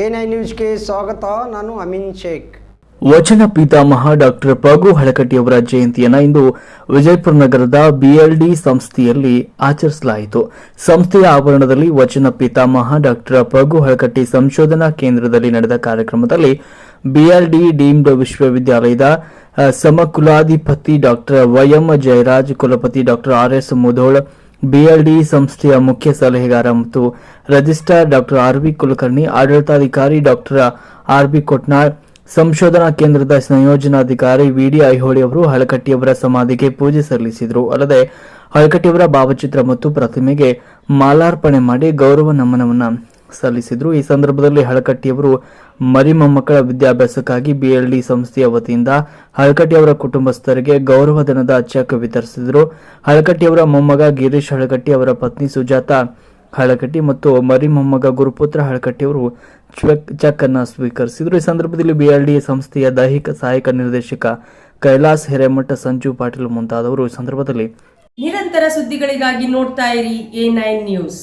A ನ್ಯೂಸ್ಗೆ ಸ್ವಾಗತ, ನಾನು ಅಮೀನ್ ಶೇಖ್. ವಚನ ಪಿತಾಮಹ ಡಾಕ್ಟರ್ ಪಗು ಹಳಕಟ್ಟಿಯವರ ಜಯಂತಿಯನ್ನು ಇಂದು ವಿಜಯಪುರ ನಗರದ ಬಿಎಲ್ಡಿ ಸಂಸ್ಥೆಯಲ್ಲಿ ಆಚರಿಸಲಾಯಿತು. ಸಂಸ್ಥೆಯ ಆವರಣದಲ್ಲಿ ವಚನ ಪಿತಾಮಹ ಡಾಕ್ಟರ್ ಪಗು ಹಳಕಟ್ಟಿ ಸಂಶೋಧನಾ ಕೇಂದ್ರದಲ್ಲಿ ನಡೆದ ಕಾರ್ಯಕ್ರಮದಲ್ಲಿ ಬಿಎಲ್ಡಿ ಡೀಮ್ಡ್ ವಿಶ್ವವಿದ್ಯಾಲಯದ ಸಮಕುಲಾಧಿಪತಿ ಡಾಕ್ಟರ್ ವೈಎಂ ಜಯರಾಜ್, ಕುಲಪತಿ doctor R S Mudhol B L D ಸಂಸ್ಥೆಯ ಮುಖ್ಯ ಸಲಹೆಗಾರ ಮತ್ತು registrar doctor R B Kulkarni, ಆಡಳಿತಾಧಿಕಾರಿ ಡಾಕ್ಟರ್ ಆರ್ ಬಿ ಕೊಟ್ನಾಳ್, ಸಂಶೋಧನಾ ಕೇಂದ್ರದ ಸಂಯೋಜನಾಧಿಕಾರಿ ವಿಡಿ ಐಹೊಳಿ ಅವರು ಹಳಕಟ್ಟಿಯವರ ಸಮಾಧಿಗೆ ಪೂಜೆ ಸಲ್ಲಿಸಿದರು. ಅಲ್ಲದೆ ಹಳಕಟ್ಟಿಯವರ ಭಾವಚಿತ್ರ ಮತ್ತು ಪ್ರತಿಮೆಗೆ ಮಾಲಾರ್ಪಣೆ ಮಾಡಿ ಗೌರವ ನಮನವನ್ನ ಸಲ್ಲಿಸಿದ್ರು. ಈ ಸಂದರ್ಭದಲ್ಲಿ ಹಳಕಟ್ಟಿಯವರು ಮರಿ ಮೊಮ್ಮಕ್ಕಳ ವಿದ್ಯಾಭ್ಯಾಸಕ್ಕಾಗಿ ಬಿಎಲ್ಡಿ ಸಂಸ್ಥೆಯ ವತಿಯಿಂದ ಹಳಕಟ್ಟಿಯವರ ಕುಟುಂಬಸ್ಥರಿಗೆ ಗೌರವಧನದ ಚೆಕ್ ವಿತರಿಸಿದರು. ಹಳಕಟ್ಟಿಯವರ ಮೊಮ್ಮಗ ಗಿರೀಶ್ ಹಳಕಟ್ಟಿ ಅವರ ಪತ್ನಿ ಸುಜಾತ ಹಳಕಟ್ಟಿ ಮತ್ತು ಮರಿ ಮೊಮ್ಮಗ ಗುರುಪುತ್ರ ಹಳಕಟ್ಟಿಯವರು ಚೆಕ್ ಚೆಕ್ ಅನ್ನು ಸ್ವೀಕರಿಸಿದರು. ಈ ಸಂದರ್ಭದಲ್ಲಿ ಬಿಎಲ್ಡಿ ಸಂಸ್ಥೆಯ ದೈಹಿಕ ಸಹಾಯಕ ನಿರ್ದೇಶಕ ಕೈಲಾಸ್ ಹಿರೇಮಠ ಸಂಜು ಪಾಟೀಲ್ ಮುಂತಾದವರು ಈ ಸಂದರ್ಭದಲ್ಲಿ. ನಿರಂತರ ಸುದ್ದಿಗಳಿಗಾಗಿ ನೋಡ್ತಾ ಇರಿ ಎ ನೈನ್ ನ್ಯೂಸ್